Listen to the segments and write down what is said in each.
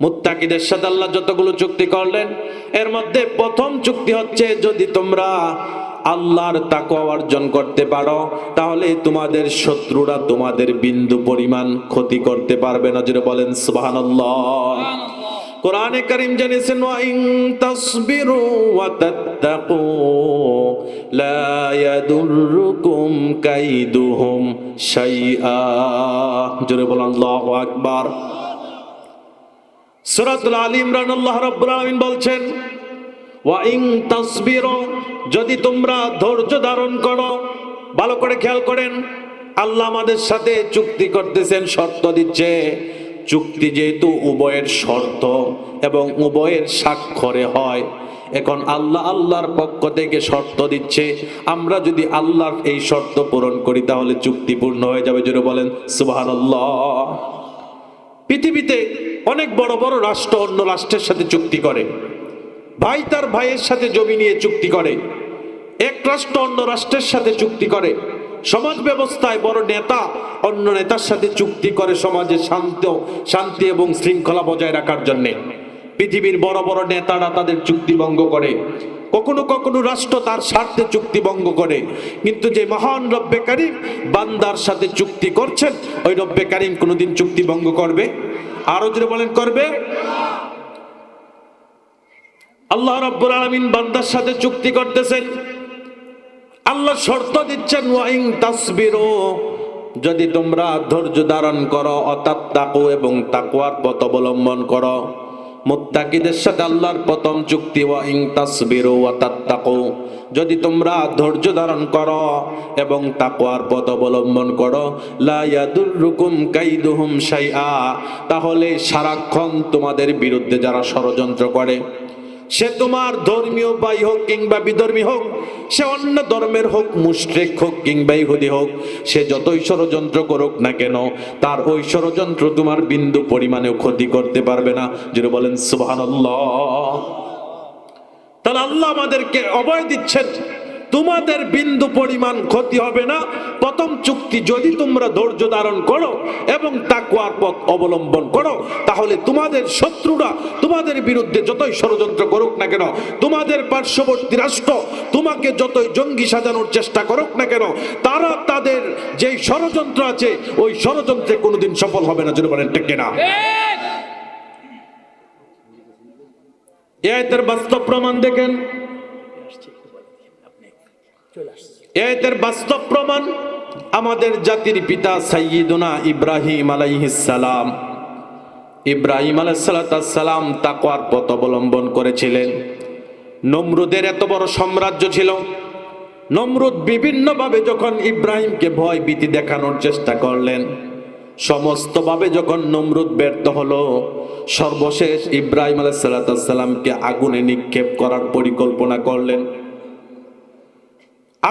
মুত্তাকিদের সাথে আল্লাহ যতগুলো চুক্তি করলেন, এর মধ্যে প্রথম চুক্তি হচ্ছে যদি তোমরা আল্লাহর তাকওয়া অর্জন করতে পারো, তাহলে তোমাদের শত্রুরা তোমাদের বিন্দু পরিমাণ ক্ষতি করতে পারবে না। যেটা বলেন, সুবহানাল্লাহ। কোরআনে কারীম জেনেছেন ওয়া ইন তাসবিরু ওয়া তাত্তাকু, লা ইয়াদুররুকুম কাইদুহুম শাইআ। জোরে বলেন, আল্লাহু আকবার। সূরাতুল আলী ইমরান আল্লাহ রাব্বুল বলছেন, ওয়া ইন যদি তোমরা ধৈর্য ধারণ করো, ভালো করে খেয়াল করেন, আল্লাহ আমাদের সাথে চুক্তি করতেছেন, শর্ত দিচ্ছে। চুক্তি যেহেতু উভয়ের শর্ত এবং উভয়ের স্বাক্ষরে হয়, এখন আল্লাহ আল্লাহর পক্ষ থেকে শর্ত দিচ্ছে। আমরা যদি আল্লাহর এই শর্ত পূরণ করি, তাহলে চুক্তি পূর্ণ হয়ে যাবে, জোরে বলেন, সুবহানাল্লাহ। পৃথিবীতে অনেক বড় বড় রাষ্ট্র অন্য রাষ্ট্রের সাথে চুক্তি করে। ভাই তার ভাইয়ের সাথে জমি নিয়ে চুক্তি করে। এক রাষ্ট্র অন্য রাষ্ট্রের সাথে চুক্তি করে। সমাজ ব্যবস্থায় বড় নেতা অন্য নেতার সাথে চুক্তি করে সমাজে শান্ত, শান্তি এবং শৃঙ্খলা বজায় রাখার জন্যে। পৃথিবীর বড় বড় নেতারা তাদের চুক্তি ভঙ্গ করে। কখনো কখনো রাষ্ট্র তার স্বার্থে চুক্তি ভঙ্গ করে। কিন্তু যে মহান রব্বে কারিম বান্দার সাথে চুক্তি করছেন, ওই রব্বে কারিম কোনোদিন চুক্তি ভঙ্গ করবে? আরও যদি বলেন, করবে? আল্লাহ রব্বুল আলমিন বান্দার সাথে চুক্তি করতেছেন। আল্লাহ শর্ত দিচ্ছেন ওয়াইং তাসবিরো, যদি তোমরা ধৈর্য ধারণ করো অর্থাৎ তাকু এবং তাকুয়ার পথ অবলম্বন করো। মুত্তাকিদের সাথে আল্লাহর প্রথম চুক্তি ওয়াইং তাসবিরো অর্থাৎ তাকু যদি তোমরা ধৈর্য ধারণ করো এবং তাকুয়ার পথ অবলম্বন করো, লা ইয়াদুররুকুম কাইদুহুম শাইআ, তাহলে সারাক্ষণ তোমাদের বিরুদ্ধে যারা ষড়যন্ত্র করে, সে তোমার ধর্মীয় বাই হোক কিংবা বিধর্মী হোক সে অন্য ধর্মের হোক, মুশ্রেক হোক কিংবা ইহুদি হোক, সে যতই ষড়যন্ত্র করুক না কেন, তার ওই ষড়যন্ত্র তোমার বিন্দু পরিমাণেও ক্ষতি করতে পারবে না। যদি বলেন, সুবহানাল্লাহ। তাহলে আল্লাহ আমাদেরকে অভয় দিচ্ছেন। তোমাদের বিন্দু পরিমাণ ক্ষতি হবে না। প্রথম চুক্তি যদি তোমরা ধৈর্য ধারণ করো এবং তাকুয়ার পথ অবলম্বন করো তাহলে তোমাদের শত্রুরা তোমাদের বিরুদ্ধে যতই ষড়যন্ত্র করুক না কেন তোমাদের পার্শ্ববর্তী রাষ্ট্র তোমাকে যতই জঙ্গি সাজানোর চেষ্টা করুক না কেন তারা তাদের যেই ষড়যন্ত্র আছে ওই ষড়যন্ত্রে কোনোদিন সফল হবে না যদি বলেন ঠিক না এ আয়াতের বাস্তব প্রমাণ দেখেন। এ আয়াতের বাস্তব প্রমাণ আমাদের জাতির পিতা সাইয়্যিদুনা ইব্রাহিম সালাম। ইব্রাহিম আলাইসালাম তাকওয়ার পথ অবলম্বন করেছিলেন। নমরুদের এত বড় সাম্রাজ্য ছিল। নমরুদ বিভিন্নভাবে যখন ইব্রাহিমকে ভয় ভীতি দেখানোর চেষ্টা করলেন, সমস্তভাবে যখন নমরুদ ব্যর্থ হলো, সর্বশেষ ইব্রাহিম আলাইসাল্লামকে আগুনে নিক্ষেপ করার পরিকল্পনা করলেন।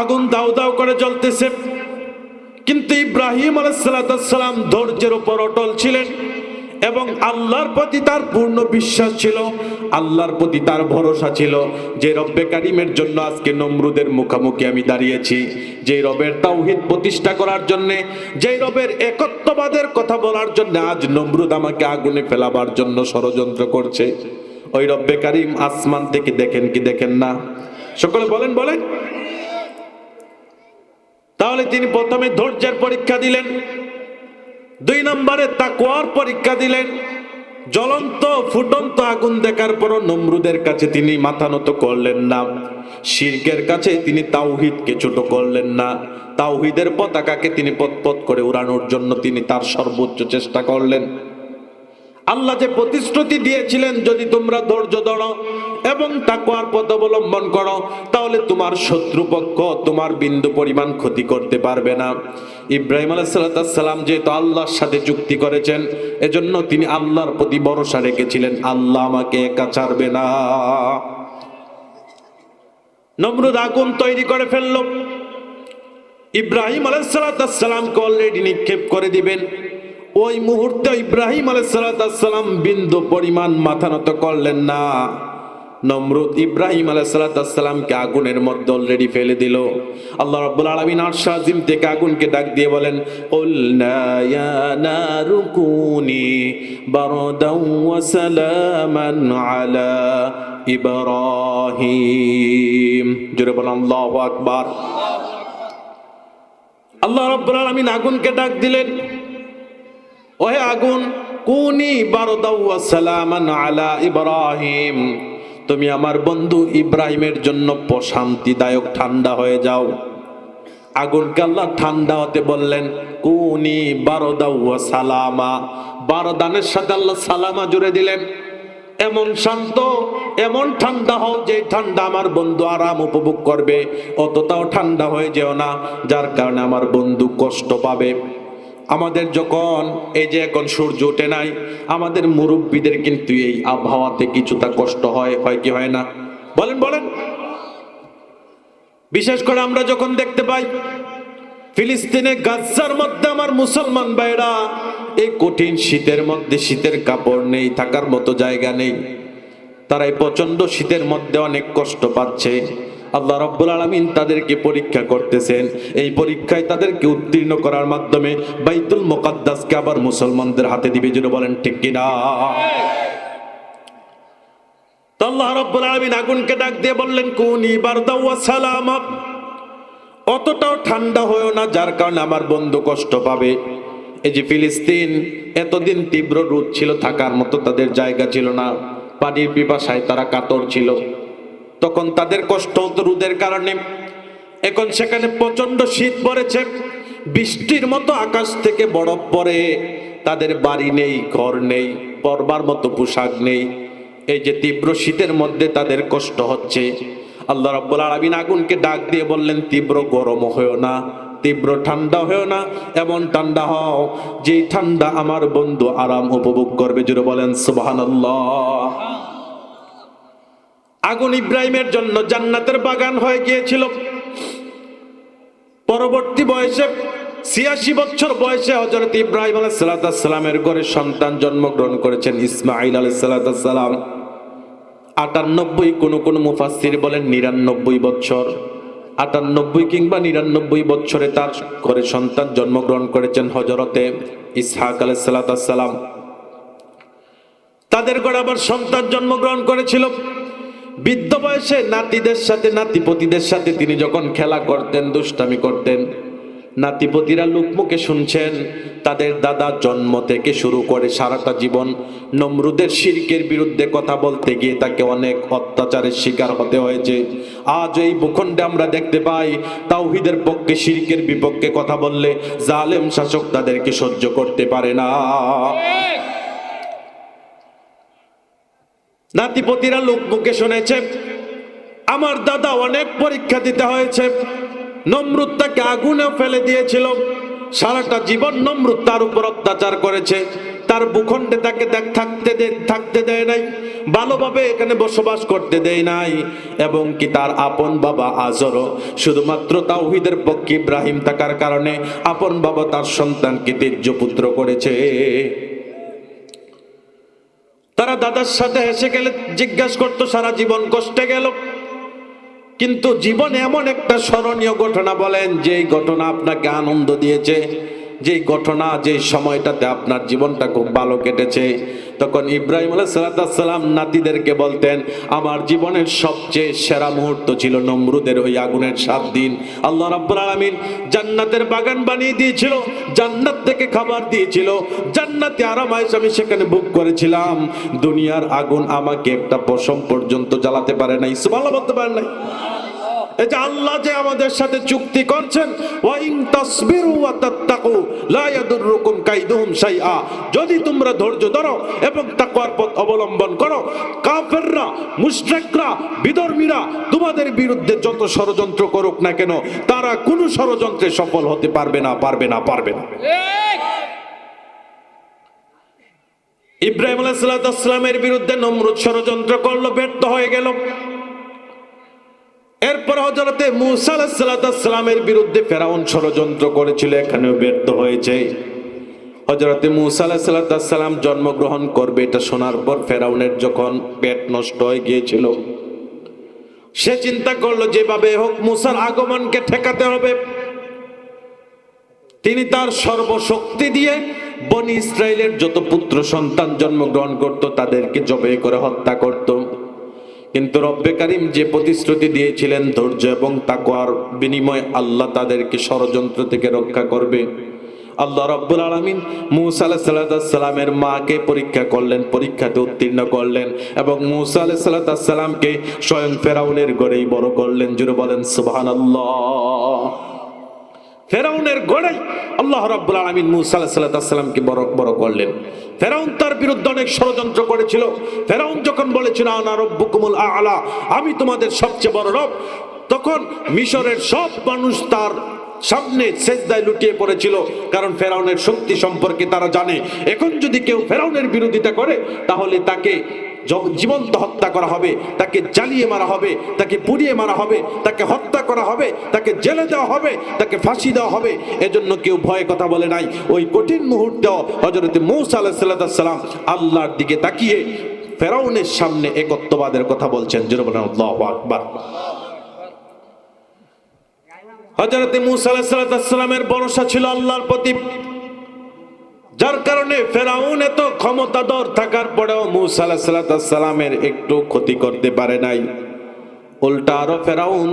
আগুন দাউ দাউ করে জ্বলতেছে। কিন্তু ইব্রাহিম আলাইসাল্লাম ধৈর্যের উপর অটল ছিলেন এবং আল্লাহর প্রতি তার পূর্ণ বিশ্বাস ছিল, আল্লাহর প্রতি তার ভরসা ছিল যে রব্বে কারিমের জন্য আজকে নমরুদের মুখোমুখি আমি দাঁড়িয়েছি। যে রবের তাওহিদ প্রতিষ্ঠা করার জন্য যে রবের একত্ববাদের কথা বলার জন্য আজ নমরুদ আমাকে আগুনে ফেলাবার জন্য ষড়যন্ত্র করছে। ওই রব্বে কারিম আসমান থেকে দেখেন কি দেখেন না? সকলে বলেন বলেন। তাহলে তিনি প্রথমে ধৈর্যের পরীক্ষা দিলেন, দুই নম্বরে তাকুয়ার পরীক্ষা দিলেন, জ্বলন্ত, ফুটন্ত আগুন দেখার পর নমরুদের কাছে তিনি মাথা নত করলেন না, শিরকের কাছে তিনি তাওহিদকে ছোট করলেন না, তাওহিদের পতাকাকে তিনি পথ করে উড়ানোর জন্য তিনি তার সর্বোচ্চ চেষ্টা করলেন। আল্লাহ যে প্রতিশ্রুতি দিয়েছিলেন, যদি তোমরা ধৈর্য ধরো এবং তাকুয়ার পথ অবলম্বন করো, তাহলে তোমার শত্রুপক্ষ, তোমার বিন্দু পরিমাণ ক্ষতি করতে পারবে না। ইব্রাহিম আলাইসাল্লাম যেহেতু আল্লাহর সাথে চুক্তি করেছেন, এজন্য তিনি আল্লাহর প্রতি ভরসা রেখেছিলেন, আল্লাহ আমাকে একা ছাড়বে না। নমরুদ আগুন তৈরি করে ফেলল। ইব্রাহিম আলাইসাল্লামকে অলরেডি নিক্ষেপ করে দিবেন। ওই মুহূর্তে ইব্রাহিম আলাইসালাম বিন্দু পরিমাণ মাথা নত করলেন না। নমরুদ ইব্রাহিম আলাইসালামকে আগুনের মধ্যে অলরেডি ফেলে দিল। আল্লাহ রব্বুল আলমিন আরশা আজিম থেকে আগুনকে ডাক দিয়ে বলেন "কুলনা ইয়া নারু কুনি বারদাও ওয়া সালামান আলা ইব্রাহিম। জোরে বলেন, আল্লাহু আকবার। আল্লাহ রব্বুল আলমিন আগুনকে ডাক দিলেন, ওহে আগুন, কুনি বারদাও ওয়া সালামান আলা ইব্রাহিম। তুমি আমার বন্ধু ইব্রাহিমের জন্য প্রশান্তিদায়ক ঠান্ডা হয়ে যাও। আগুনকে ঠান্ডা হতে বললেন, কুনি বারদাও ওয়া সালামা। বারদানের সাথে আল্লাহ সালামা জুড়ে দিলেন। এমন শান্ত, এমন ঠান্ডা হও যে ঠান্ডা আমার বন্ধু আরাম উপভোগ করবে। অতটাও ঠান্ডা হয়ে যেও না, যার কারণে আমার বন্ধু কষ্ট পাবে। আমাদের যখন এই যে এখন সূর্য ওঠে নাই, আমাদের মুরব্বীদের কিন্তু এই আবহাওয়াতে কিছুটা কষ্ট হয় হয় কি হয় না? বলেন বলেন। বিশেষ করে আমরা যখন দেখতে পাই, ফিলিস্তিনে গাজার মধ্যে আমার মুসলমান ভাইরা এই কঠিন শীতের মধ্যে শীতের কাপড় নেই, থাকার মতো জায়গা নেই। তারা এই প্রচণ্ড শীতের মধ্যে অনেক কষ্ট পাচ্ছে। আল্লাহ রব্বুল আলমিন তাদেরকে পরীক্ষা করতেছেন। এই পরীক্ষায় তাদেরকে উত্তীর্ণ করার মাধ্যমে বাইতুল মোকাদ্দাসকে আবার মুসলমানদের হাতে দিবে, যেন বলেন ঠিক কিনা? আল্লাহ রব্বুল আলমিন আগুনকে ডাক দিয়ে বললেন সালামা অতটাও ঠান্ডা না, যার কারণে আমার বন্ধু কষ্ট পাবে। এই যে ফিলিস্তিন, এতদিন তীব্র রোদ ছিল, থাকার মতো তাদের জায়গা ছিল না। পানির পিপাসায় তারা কাতর ছিল। তখন তাদের কষ্ট হতো রোদের কারণে এখন সেখানে প্রচণ্ড শীত পড়েছে। বৃষ্টির মতো আকাশ থেকে বরফ পড়ে। তাদের বাড়ি নেই, ঘর নেই, পরবার মতো পোশাক নেই। এই যে তীব্র শীতের মধ্যে তাদের কষ্ট হচ্ছে। আল্লাহ রাব্বুল আলামিন আগুনকে ডাক দিয়ে বললেন, তীব্র গরম হয়েও না, তীব্র ঠান্ডা হয়েও না, এমন ঠান্ডা হও, যেই ঠান্ডা আমার বন্ধু আরাম উপভোগ করবে। জুড়ে বলেন, সুবহানাল্লাহ। আগুন ইব্রাহিমের জন্য জান্নাতের বাগান হয়ে গিয়েছিল। পরবর্তী বয়সে, ছিয়াশি বছর বয়সে হজরত ইব্রাহিম আলাইসালামের ঘরে সন্তান জন্মগ্রহণ করেছেন ইসমাইল আলাইসালাম আটানব্বই কোন কোন মুফাসির বলেন নিরানব্বই বছর। আটানব্বই কিংবা নিরানব্বই বছরে তার ঘরে সন্তান জন্মগ্রহণ করেছেন হজরতে ইসহাক আলাইসালাম তাদের ঘরে আবার সন্তান জন্মগ্রহণ করেছিল। বৃদ্ধ বয়সে নাতিদের সাথে, নাতিপতিদের সাথে তিনি যখন খেলা করতেন, দুষ্টামি করতেন, নাতিপতিরা লোকমুখে শুনছেন, তাদের দাদা জন্ম থেকে শুরু করে সারাটা জীবন নমরুদের শিরকের বিরুদ্ধে কথা বলতে গিয়ে তাকে অনেক অত্যাচারের শিকার হতে হয়েছে। আজ এই ভূখণ্ডে আমরা দেখতে পাই, তাওহিদের পক্ষে, শিরকের বিপক্ষে কথা বললে জালেম শাসক তাদেরকে সহ্য করতে পারে না। নাতিপতিরা লোক মুখে শুনেছে, আমার দাদা অনেক পরীক্ষা দিতে হয়েছে। নমরুদ তাকে আগুনে ফেলে দিয়েছিল। সারাটা জীবন নমরুদ তার উপর অত্যাচার করেছে। তার ভূখণ্ডে তাকে থাকতে থাকতে দেয় নাই, ভালোভাবে এখানে বসবাস করতে দেয় নাই। এবং কি তার আপন বাবা আজরও শুধুমাত্র তাওহিদের পক্ষে ইব্রাহিম থাকার কারণে আপন বাবা তার সন্তানকে তেজ্য পুত্র করেছে। তারা দাদার সাথে হেসে গেলে জিজ্ঞাসা করতো, সারা জীবন কষ্টে গেল? কিন্তু জীবন এমন একটা স্মরণীয় ঘটনা বলেন, যেই ঘটনা আপনাকে আনন্দ দিয়েছে। যেই ঘটনা যে সময়টাতে আপনার জীবনটা খুব ভালো কেটেছে, তখন ইব্রাহিম আলাইসালাম নাতিদেরকে বলতেন, আমার জীবনের সবচেয়ে সেরা মুহূর্ত ছিল নমরুদের ওই আগুনের সাত দিন। আল্লাহ রাব্বুল আলামিন জান্নাতের বাগান বানিয়ে দিয়েছিল, জান্নাত থেকে খাবার দিয়েছিল। জান্নাতে আরামাইশ আমি সেখানে বুক করেছিলাম। দুনিয়ার আগুন আমাকে একটা পশম পর্যন্ত জ্বালাতে পারে নাই। সুবহানাল্লাহ বলতে পারে নাই। এই যে আল্লাহ যে আমাদের সাথে চুক্তি করছেন, ওয়াইন তাসবিরু ওয়া তাত্তাকু, লা ইয়াদুররুকুম কাইদুহুম শাইআ। যদি তোমরা ধৈর্য ধরো এবং তাকওয়ার পথ অবলম্বন করো, কাফেররা, মুশরিকরা, বিধর্মীরা তোমাদের বিরুদ্ধে যত ষড়যন্ত্র করুক না কেন, তারা কোনো ষড়যন্ত্রে সফল হতে পারবে না পারবে না পারবে না। ইব্রাহিম আলাইহিসসালামের বিরুদ্ধে নমরুদ ষড়যন্ত্র করল, ব্যর্থ হয়ে গেল। এরপর হজরতে মুসা বিরুদ্ধে ফেরাউন ষড়যন্ত্র করেছিল, এখানেও ব্যর্থ হয়েছে। হজরতে মুসা আলাহিসাল্লাম জন্মগ্রহণ করবে, এটা শোনার পর ফেরাউনের যখন পেট নষ্ট হয়ে গিয়েছিল, সে চিন্তা করল, যেভাবে হোক মুসার আগমনকে ঠেকাতে হবে। তিনি তার সর্বশক্তি দিয়ে বনি ইসরায়েলের যত পুত্র সন্তান জন্মগ্রহণ করত, তাদেরকে জবে করে হত্যা করত। কিন্তু রব্বে কারিম যে প্রতিশ্রুতি দিয়েছিলেন ধৈর্য এবং তাকোয়ার বিনিময়ে আল্লাহ তাদেরকে ষড়যন্ত্র থেকে রক্ষা করবে। আল্লাহ রব্বুল আলমিন মুসা আলাহিসাল্লামের মাকে পরীক্ষা করলেন, পরীক্ষাতে উত্তীর্ণ করলেন এবং মুসা আলাহিসাল্লামকে স্বয়ং ফেরাউনের গড়েই বড় করলেন। জুড়ে বলেন সুবাহান ফেরাউনের গড়েই আল্লাহ রাব্বুল আলামিন মুসা আলাইহিস সালামকে বড় বড় করলেন। ফেরাউন তার বিরুদ্ধে অনেক ষড়যন্ত্র করেছিল। ফেরাউন যখন বলেছিল, আনা রব্বুকুমুল আলা, আমি তোমাদের সবচেয়ে বড় রব, তখন মিশরের সব মানুষ তার সামনে সেজদায় লুটিয়ে পড়েছিল। কারণ ফেরাউনের শক্তি সম্পর্কে তারা জানে, এখন যদি কেউ ফেরাউনের বিরোধিতা করে, তাহলে তাকে জীবন্ত হত্যা করা হবে, তাকে জ্বালিয়ে মারা হবে, তাকে পুড়িয়ে মারা হবে, তাকে হত্যা করা হবে, তাকে জেলে দেওয়া হবে, তাকে ফাঁসি দেওয়া হবে। এজন্য কেউ ভয়ে কথা বলে নাই। ওই কঠিন মুহূর্তে হজরত মৌসা আলাহিসাল্লাম আল্লাহর দিকে তাকিয়ে ফেরাউনের সামনে একত্ববাদের কথা বলছেন। আকবার। হজরতে মুসা আলাহিসাল্লামের ভরসা ছিল আল্লাহর প্রতি। যার কারণে ফেরাউন এত ক্ষমতাধর থাকার পরেও মুসা একটু ক্ষতি করতে পারে নাই। উল্টা আরও ফেরাউন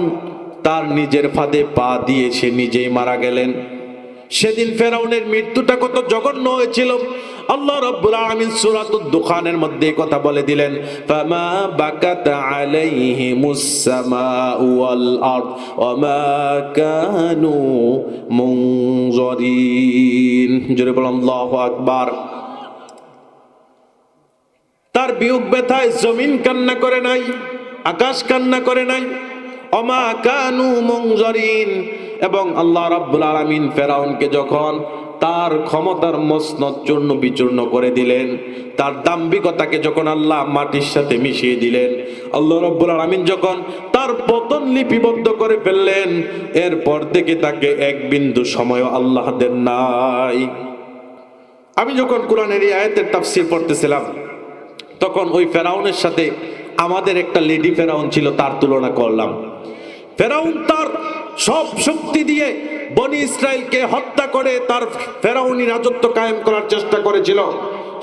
তার নিজের ফাঁদে পা দিয়ে সে নিজেই মারা গেলেন। সেদিন ফেরাউনের মৃত্যুটা কত জঘন্য হয়েছিল। আল্লাহ রাব্বুল আলামিন সূরাতুদ দুখানের মধ্যে কথা বলে দিলেন, ফামা বাকাত আলাইহিমুস সামাউ ওয়াল আরদ ওয়ামা কানু মুনজারিন। জোরে বলুন তার বিয়োগ ব্যথায় জমিন কান্না করে নাই, আকাশ কান্না করে নাই অমা কানু মংজরিন এবং আল্লাহ রাব্বুল আলামিন ফেরাউনকে যখন তার ক্ষমতার মসনদ চূর্ণ বিচূর্ণ করে দিলেন। তার দাম্ভিকতাকে যখন আল্লাহ মাটির সাথে মিশিয়ে দিলেন, আল্লাহ রব্বুল আলামিন যখন তার পতন লিপিবদ্ধ করে ফেললেন, এরপর থেকে তাকে এক বিন্দু সময়ও আল্লাহ দেন নাই। আমি যখন কোরআনের আয়াতের তাফসীর পড়তেছিলাম, তখন ওই ফেরাউনের সাথে আমাদের একটা লেডি ফেরাউন ছিল, তার তুলনা করলাম। ফেরাউন তার সব শক্তি দিয়ে বনি ইসরায়েলকে হত্যা করে তার ফেরাউনি রাজত্ব কায়েম করার চেষ্টা করেছিল।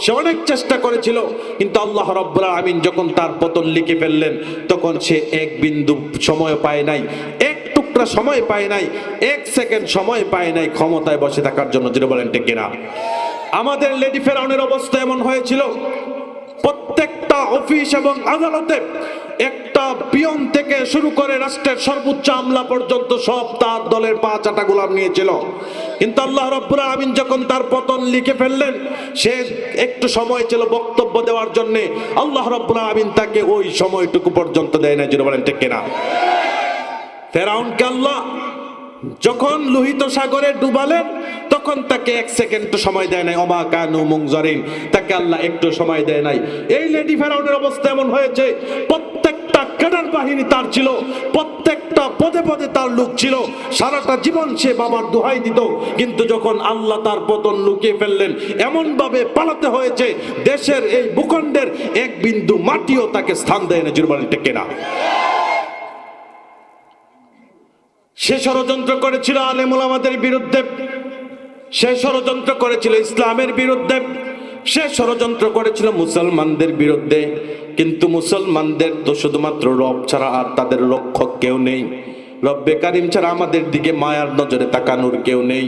সে অনেক চেষ্টা করেছিল, কিন্তু আল্লাহ রব্বুল আমিন যখন তার পতন লিখে ফেললেন, তখন সে এক বিন্দু সময় পায় নাই, এক টুকরা সময় পায় নাই, এক সেকেন্ড সময় পায় নাই ক্ষমতায় বসে থাকার জন্য। যেটা বলেন কিনা? আমাদের লেডি ফেরাউনের অবস্থা এমন হয়েছিল, প্রত্যেকটা অফিস এবং আদালতে একটা পিয়ন থেকে শুরু করে রাষ্ট্রের সর্বোচ্চ আমলা পর্যন্ত সব তার দলের পা চাটা গোলাম নিয়েছিল। কিন্তু আল্লাহ রব্বুল আমিন যখন তার পতন লিখে ফেললেন, সে একটু সময় ছিল বক্তব্য দেওয়ার জন্য, আল্লাহ রব্বুল আমিন তাকে ওই সময়টুকু পর্যন্ত দেয় না যেটা বলেন ঠিক কিনা? ফেরাউনকে আল্লাহ যখন লোহিত সাগরে ডুবালেন, তখন তাকে এক সেকেন্ড সময় দেয় নাই অমা কানু মুংজরিন তাকে আল্লাহ একটু সময় দেয় নাই। এই লেডি ফেরাউনের অবস্থা এমন হয়েছে প্রত্যেকটা ক্যাডার বাহিনী তার ছিল, প্রত্যেকটা পদে পদে তার লোক ছিল। সারাটা জীবন সে বাবার দোহাই দিত, কিন্তু যখন আল্লাহ তার পতন লুকিয়ে ফেললেন এমন ভাবে পালাতে হয়েছে, দেশের এই ভূখণ্ডের এক বিন্দু মাটিও তাকে স্থান দেয় না জুরবানি টেকে না সে ষড়যন্ত্র করেছিল আলেমুল আমাদের বিরুদ্ধে, সে ষড়যন্ত্র করেছিল ইসলামের বিরুদ্ধে সে ষড়যন্ত্র করেছিল মুসলমানদের বিরুদ্ধে, কিন্তু মুসলমানদের তো শুধুমাত্র রব ছাড়া আর তাদের রক্ষক কেউ নেই। রব্বে কারিম ছাড়া আমাদের দিকে মায়ার নজরে তাকানোর কেউ নেই।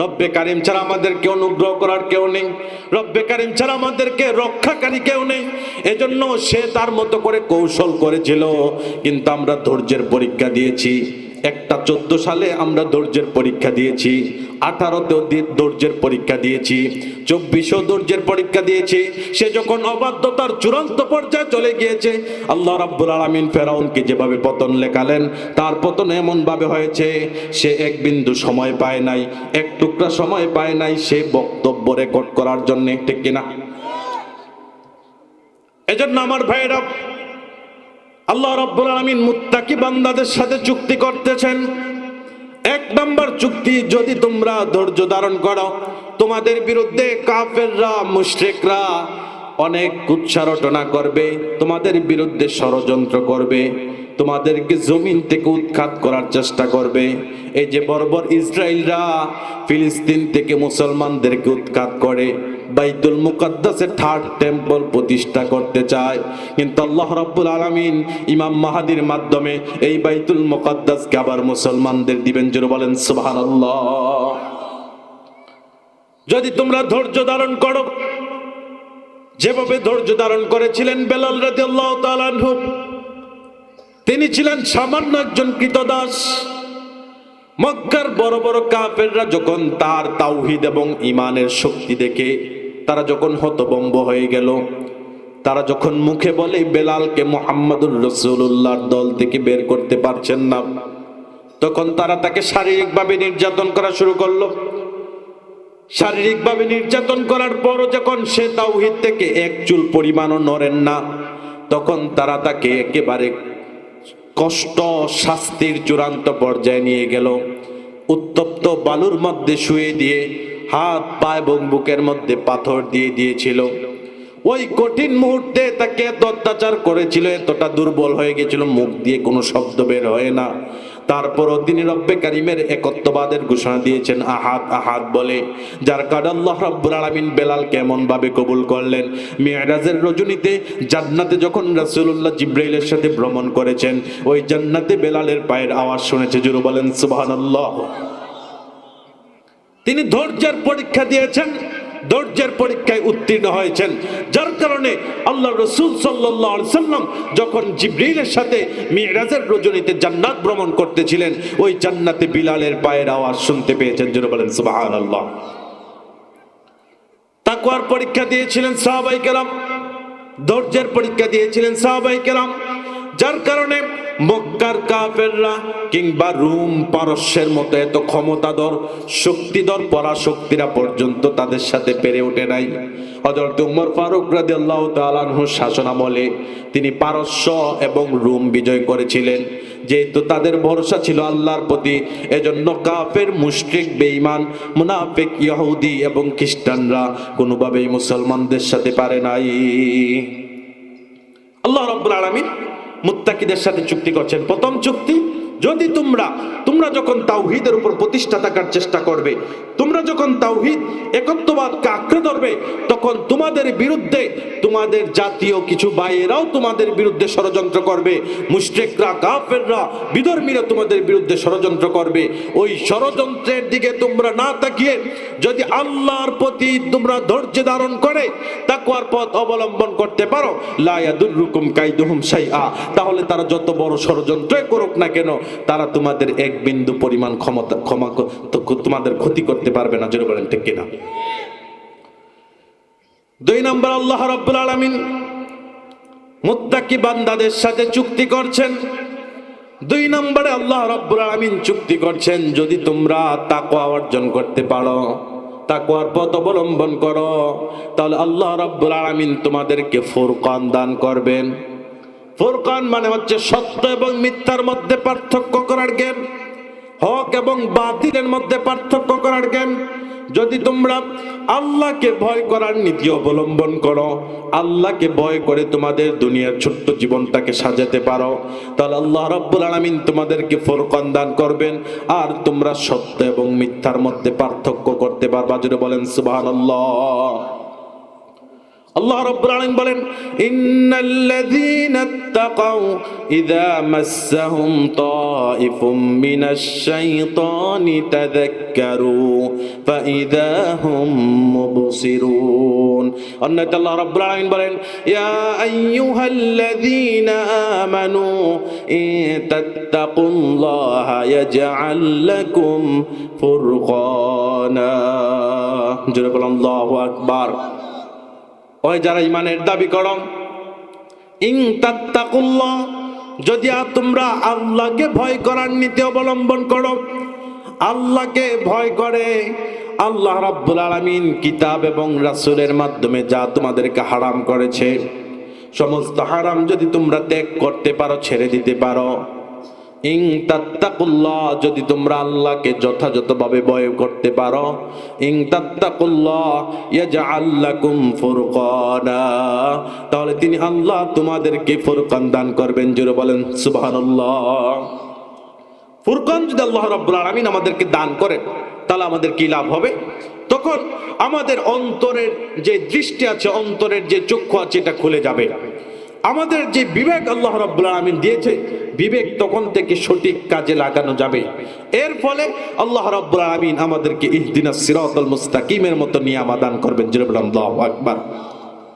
রব্বে কারিম ছাড়া আমাদেরকে অনুগ্রহ করার কেউ নেই। রব্বে কারিম ছাড়া আমাদেরকে রক্ষাকারী কেউ নেই। এজন্য সে তার মতো করে কৌশল করেছিল, কিন্তু আমরা ধৈর্যের পরীক্ষা দিয়েছি। একটা চোদ্দ সালে আমরা ধৈর্যের পরীক্ষা দিয়েছি, আঠারোতেও ধৈর্যের পরীক্ষা দিয়েছি, চব্বিশেও ধৈর্যের পরীক্ষা দিয়েছি। সে যখন অবাধ্যতার চূড়ান্ত পর্যায়ে চলে গিয়েছে, আল্লাহ রাব্বুল আলামিন ফেরাউনকে যেভাবে পতন লেখালেন, তার পতন এমনভাবে হয়েছে, সে এক বিন্দু সময় পায় নাই, এক টুকরা সময় পায় নাই সে বক্তব্য রেকর্ড করার জন্য, ঠিক কিনা? এজন্য আমার ভাইয়েরা আল্লাহ রব্বুল আলমিন মুত্তাকি বান্দাদের সাথে চুক্তি করতেছেন। এক নম্বর চুক্তি, যদি তোমরা ধৈর্য ধারণ করো, তোমাদের বিরুদ্ধে কাফেররা, মুশরিকরা অনেক উচ্চারটনা করবে, তোমাদের বিরুদ্ধে ষড়যন্ত্র করবে, তোমাদেরকে জমিন থেকে উৎখাত করার চেষ্টা করবে। এই যে বর্বর ইসরায়েলরা ফিলিস্তিন থেকে মুসলমানদেরকে উৎখাত করে বাইতুল মুকাদ্দাসে থার্ড টেম্পল প্রতিষ্ঠা করতে চায়। কিন্তু আল্লাহ রাব্বুল আলামিন ইমাম মাহাদির মাধ্যমে এই বাইতুল মুকাদ্দাসকে আবার মুসলমানদের দিবেন। জোরে বলেন, সুবহানাল্লাহ। যদি তোমরা ধৈর্য ধারণ করো, যেভাবে ধৈর্য ধারণ করেছিলেন বেলাল রাদিয়াল্লাহু তাআলা তিনি ছিলেন সামান্য একজন কৃতদাস। মক্কার বড় বড় কাফেররা যখন তার তাওহিদ এবং ইমানের শক্তি দেখে তারা যখন হতবম্ব হয়ে গেল, তারা যখন মুখে বলে, বেলালকে মোহাম্মদুর রসুল্লাহর দল থেকে বের করতে পারছেন না, তখন তারা তাকে শারীরিকভাবে নির্যাতন করা শুরু করল। শারীরিকভাবে নির্যাতন করার পরও যখন সে তাওহিদ থেকে এক চুল পরিমাণও নড়েন না, তখন তারা তাকে একেবারে কষ্ট, শাস্তির চূড়ান্ত পর্যায়ে নিয়ে গেল। উত্তপ্ত বালুর মধ্যে শুয়ে দিয়ে হাত পা এবং বুকের মধ্যে পাথর দিয়ে দিয়েছিল। ওই কঠিন মুহূর্তে তাকে এত অত্যাচার করেছিল, এতটা দুর্বল হয়ে গেছিল, মুখ দিয়ে কোনো শব্দ বের হয় না। তারপরও তিনি রব্বে কারিমের একত্ববাদের ঘোষণা দিয়েছেন, আহাদ আহাদ বলে, যার কারণে আল্লাহ রব্বুল আলামিন বেলাল কেমন ভাবে কবুল করলেন। মিয়ারাজের রজনীতে জান্নাতে যখন রাসূলুল্লাহ জিব্রাইলের সাথে ভ্রমণ করেছেন, ওই জান্নাতে বেলালের পায়ের আওয়াজ শুনেছে, জুরু বলেন, সুবহানাল্লাহ। তিনি ধৈর্যের পরীক্ষা দিয়েছেন, ধৈর্যের পরীক্ষায় উত্তীর্ণ হয়েছেন। যার কারণে আল্লাহ রসুল সাল্লাম যখন জিব্রিলের সাথে মিরাজের রজনীতে জান্নাত ভ্রমণ করতেছিলেন, ওই জান্নাতে বিলালের পায়ের আওয়াজ শুনতে পেয়েছেন যেন বলেন সুবাহ আল্লাহ তাকুয়ার পরীক্ষা দিয়েছিলেন সাহাবাই কেরাম, ধৈর্যের পরীক্ষা দিয়েছিলেন সাহাবাই কেরাম। যার কারণে মক্কার কাফেররা কিংবা রুম পারস্যের মতো এত ক্ষমতাধর, শক্তিধর পরাশক্তিরা পর্যন্ত তাদের সাথে পেরে ওঠে নাই। হযরত উমর ফারুক রাদিয়াল্লাহু তাআলার শাসন আমলে তিনি পারস্য এবং রুম বিজয় করেছিলেন। যেহেতু তাদের ভরসা ছিল আল্লাহর প্রতি, এজন্য কাফের, মুশরিক, বেঈমান, মুনাফিক, ইহুদি এবং খ্রিস্টানরা কোনোভাবেই মুসলমানদের সাথে পারে নাই। আল্লাহ রাব্বুল আলামিন মুত্তাকিদের সাথে চুক্তি করছেন। প্রথম চুক্তি যদি তোমরা তোমরা যখন তাওহিদের উপর প্রতিষ্ঠা থাকার চেষ্টা করবে, তোমরা যখন তাওহিদ একত্ববাদকে আঁকড়ে ধরবে, তখন তোমাদের বিরুদ্ধে, তোমাদের জাতীয় কিছু বাইরেরাও তোমাদের বিরুদ্ধে ষড়যন্ত্র করবে। মুশরিকরা, কাফেররা, বিধর্মীরা তোমাদের বিরুদ্ধে ষড়যন্ত্র করবে। ওই ষড়যন্ত্রের দিকে তোমরা না তাকিয়ে, যদি আল্লাহর প্রতি তোমরা ধৈর্য ধারণ করে, তাকওয়ার পথ অবলম্বন করতে পারো, লা ইয়াদুররুকুম কাইদুহুম শাইআ। তাহলে তারা যত বড় ষড়যন্ত্রই করুক না কেন তারা তোমাদের এক বিন্দু পরিমাণ ক্ষমতা, ক্ষমা তোমাদের ক্ষতি করতে পারবে না, জোরে বলেন, ঠিক কিনা? দুই নম্বর, আল্লাহ রাব্বুল আলামিন মুত্তাকি বান্দাদের সাথে চুক্তি করছেন। দুই নম্বরে, আল্লাহ রাব্বুল আলামিন চুক্তি করছেন, যদি তোমরা তাকওয়া অর্জন করতে পারো, তাকওয়ার পথ অবলম্বন করো, তাহলে আল্লাহ রাব্বুল আলামিন তোমাদেরকে ফুরকান দান করবেন। ফুরকান মানে হচ্ছে সত্য এবং মিথ্যার মধ্যে পার্থক্য করার জ্ঞান, হক এবং বাতিলের মধ্যে পার্থক্য করার জ্ঞান। যদি তোমরা আল্লাহকে ভয় করার নীতি অবলম্বন করো, আল্লাহকে ভয় করে তোমাদের দুনিয়ার ছোট্ট জীবনটাকে সাজাতে পারো, তাহলে আল্লাহ রাব্বুল আলামিন তোমাদেরকে ফুরকান দান করবেন। আর তোমরা সত্য এবং মিথ্যার মধ্যে পার্থক্য করতে পারবা। যদি বলেন, সুবহানাল্লাহ। আল্লাহ রাব্বুল আলামিন বলেন ইন্নাল্লাযীনা ইত্তাকাউ ইযা মাসসাহুম তাইফুম মিনাশ শাইতানি তাযাক্কারু ফাইযা হুম মুবসিরুন অন্যতে আল্লাহ রাব্বুল আলামিন বলেন ইয়া আইয়ুহাল্লাযীনা আমানু ইন তাত্তাকুল্লাহা ইয়াজআল লাকুম ফুরকানা জোরে বলুন আল্লাহু আকবার ওই যারা ইমানের দাবি করো, ইং তাত্তাকুল্লাহ, যদি তোমরা আল্লাহকে ভয় করার নীতি অবলম্বন করো, আল্লাহকে ভয় করে আল্লাহ রাব্বুল আলামিন কিতাব এবং রাসূলের মাধ্যমে যা তোমাদেরকে হারাম করেছে, সমস্ত হারাম যদি তোমরা ত্যাগ করতে পারো, ছেড়ে দিতে পারো। ইং যদি তোমরা আল্লাহকে যথাযথভাবে ভয় করতে পারো, ইং লাকুম ফুরকানা। তাহলে তিনি আল্লাহ তোমাদেরকে ফুরকান দান করবেন, জোরে বলেন সুবহানাল্লাহ। ফুরকান যদি আল্লাহ রাব্বুল আলামিন আমাদেরকে দান করেন, তাহলে আমাদের কি লাভ হবে? তখন আমাদের অন্তরের যে দৃষ্টি আছে, অন্তরের যে চক্ষু আছে, এটা খুলে যাবে। আমাদের যে বিবেক আল্লাহ রাব্বুল আলামিন দিয়েছে বিবেক তখন থেকে সঠিক কাজে লাগানো যাবে। এর ফলে আল্লাহ রাব্বুল আলামিন আমাদেরকে ইহদিনাস সিরাতাল মুস্তাকিমের মতো নিয়ামা দান করবেন। জিরবুল আল্লাহু আকবার।